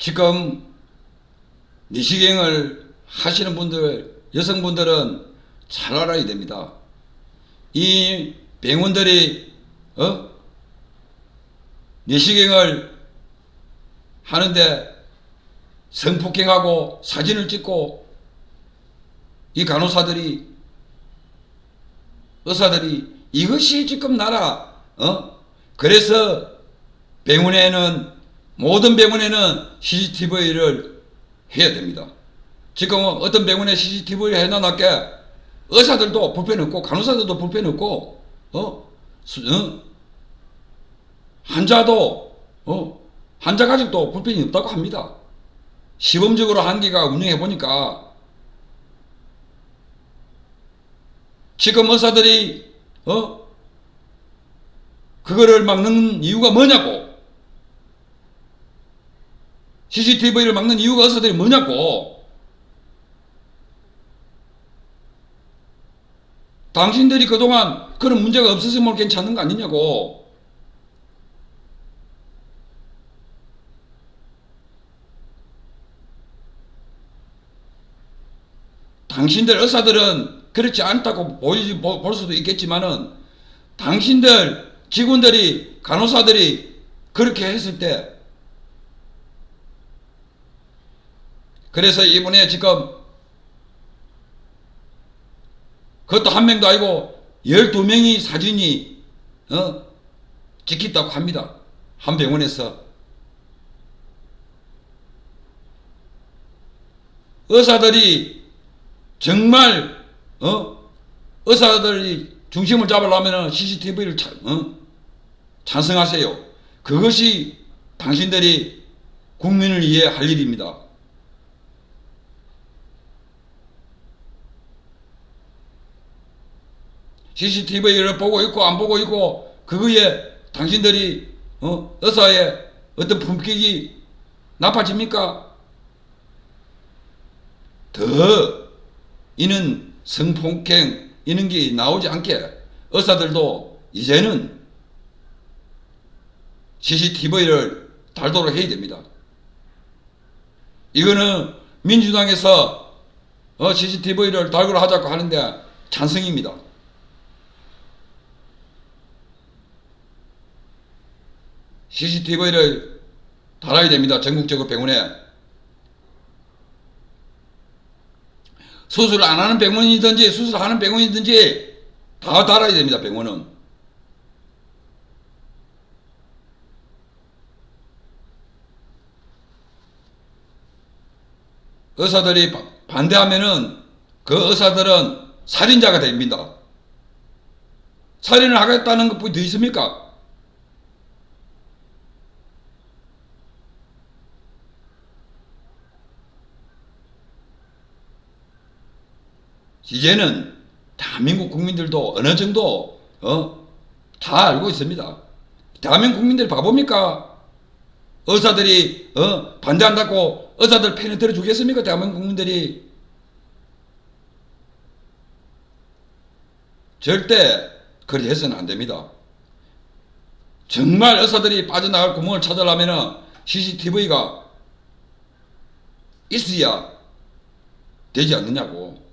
지금 내시경을 하시는 분들, 여성분들은 잘 알아야 됩니다. 이 병원들이, 어? 내시경을 하는데 성폭행하고 사진을 찍고 이 간호사들이 의사들이 이것이 지금 나라 어 그래서 병원에는 모든 병원에는 CCTV를 해야 됩니다. 지금 어떤 병원에 CCTV를 해놔놨게 의사들도 불편 없고 간호사들도 불편 없고 어, 수- 어? 환자도 어 환자 가족도 불편이 없다고 합니다. 시범적으로 한기가 운영해 보니까 지금 의사들이 어 그거를 막는 이유가 뭐냐고 CCTV를 막는 이유가 의사들이 뭐냐고. 당신들이 그동안 그런 문제가 없었으면 괜찮은 거 아니냐고. 당신들 의사들은 그렇지 않다고 보이지 보- 볼 수도 있겠지만은 당신들 직원들이 간호사들이 그렇게 했을 때 그래서 이번에 지금 그것도 한 명도 아니고 12명이 사진이 어 찍혔다고 합니다. 한 병원에서 의사들이 정말 어 의사들이 중심을 잡으려면 CCTV를 차, 어? 찬성하세요. 그것이 당신들이 국민을 위해 할 일입니다. CCTV를 보고 있고 안 보고 있고 그거에 당신들이 어? 의사의 어떤 품격이 나빠집니까? 더 이는 성폭행 이런 게 나오지 않게 의사들도 이제는 CCTV를 달도록 해야 됩니다. 이거는 민주당에서 어, CCTV를 달고로 하자고 하는데 찬성입니다. CCTV를 달아야 됩니다. 전국적으로 병원에. 수술 안 하는 병원이든지 수술하는 병원이든지 다 달아야 됩니다. 병원은. 의사들이 바- 반대하면은 그 의사들은 살인자가 됩니다. 살인을 하겠다는 것뿐이 더 있습니까? 이제는 대한민국 국민들도 어느 정도 어, 다 알고 있습니다. 대한민국 국민들 바보입니까? 의사들이 어, 반대한다고 의사들 팬을 들어주겠습니까? 대한민국 국민들이 절대 그리 해서는 안 됩니다. 정말 의사들이 빠져나갈 구멍을 찾으려면 CCTV가 있어야 되지 않느냐고.